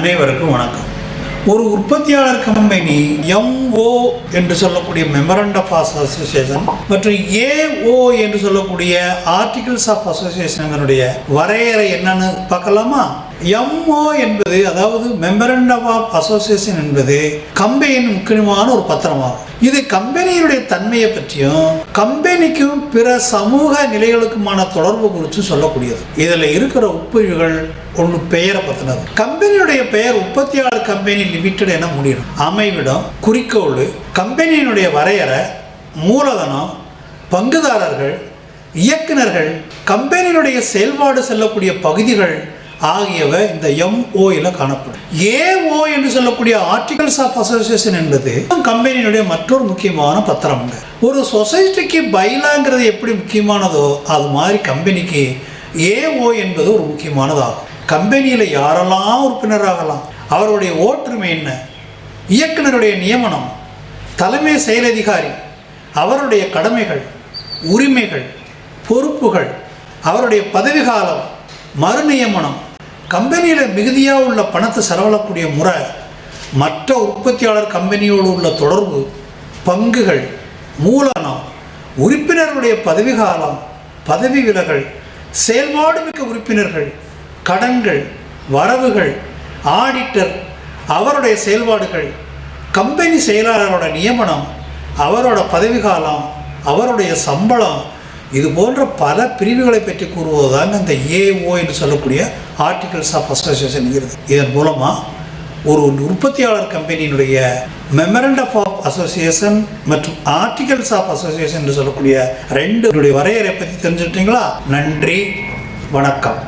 அனைவருக்கும் வணக்கம். ஒரு உற்பத்தியாளர் கம்பெனி எம்ஓ என்று சொல்லக்கூடிய மெமரண்ட் ஆஃப் அசோசியேஷன் மற்றும் ஏஓ என்று சொல்லக்கூடிய ஆர்டிகிள்ஸ் ஆஃப் அசோசியேஷனுடைய வரையறை என்னன்னு பார்க்கலாமா? எம்ஓ என்பது அதாவது மெமரண்டம் ஆஃப் அசோசியேஷன் என்பது கம்பெனியின் முக்கியமான ஒரு பத்திரமாகும். இது கம்பெனியினுடைய தன்மையை பற்றியும் கம்பெனிக்கும் பிற சமூக நிலைகளுக்குமான தொடர்பு குறித்து சொல்லக்கூடியது. இதில் இருக்கிற உட்பிரிவுகள் ஒன்று பெயரை பற்றினது கம்பெனியுடைய பெயர் உற்பத்தியாளர் கம்பெனி லிமிடெட் என முடியும். அமைவிடம் குறிக்கோள் கம்பெனியினுடைய வரையறை மூலதனம் பங்குதாரர்கள் இயக்குனர்கள் கம்பெனியினுடைய செயல்பாடு செல்லக்கூடிய பகுதிகள் ஆகியவை இந்த எம்ஓயில் காணப்படும். ஏஓ என்று சொல்லக்கூடிய ஆர்டிகல்ஸ் ஆஃப் அசோசியேஷன் என்பது கம்பெனியினுடைய மற்றொரு முக்கியமான பத்திரம் ஒரு சொசைட்டிக்கு பைலாங்கிறது எப்படி முக்கியமானதோ அது மாதிரி கம்பெனிக்கு ஏஓ என்பது ஒரு முக்கியமானதாகும். கம்பெனியில் யாரெல்லாம் உறுப்பினராகலாம் அவருடைய ஓட்டுரிமை என்ன? இயக்குனருடைய நியமனம்? தலைமை செயலதிகாரி அவருடைய கடமைகள்? உரிமைகள்? பொறுப்புகள்? அவருடைய பதவி காலம்? மறுநியமனம்? கம்பெனியில் மிகுதியாக உள்ள பணத்தை செலவழக்கூடிய முறை மற்ற உற்பத்தியாளர் கம்பெனியோடு உள்ள தொடர்பு பங்குகள் மூலதனம் உறுப்பினர்களுடைய பதவி காலம் பதவி விலகல் செயல்பாடு மிக்க உறுப்பினர்கள் கடன்கள் வரவுகள் ஆடிட்டர் அவருடைய செயல்பாடுகள் கம்பெனி செயலாளரோட நியமனம் அவரோட பதவி காலம் அவருடைய சம்பளம் இது போன்ற பல பிரிவுகளை பற்றி கூறுவதுதான் இந்த ஏஓ என்று சொல்லக்கூடிய ஆர்டிகல்ஸ் ஆஃப் அசோசியேஷன் இருக்கிறது இதன் மூலமாக ஒரு உற்பத்தியாளர் கம்பெனியினுடைய மெமரண்ட் ஆஃப் அசோசியேஷன் மற்றும் ஆர்டிகல்ஸ் ஆஃப் அசோசியேஷன் என்று சொல்லக்கூடிய ரெண்டு வரையறை பற்றி தெரிஞ்சுக்கிட்டீங்களா? நன்றி வணக்கம்.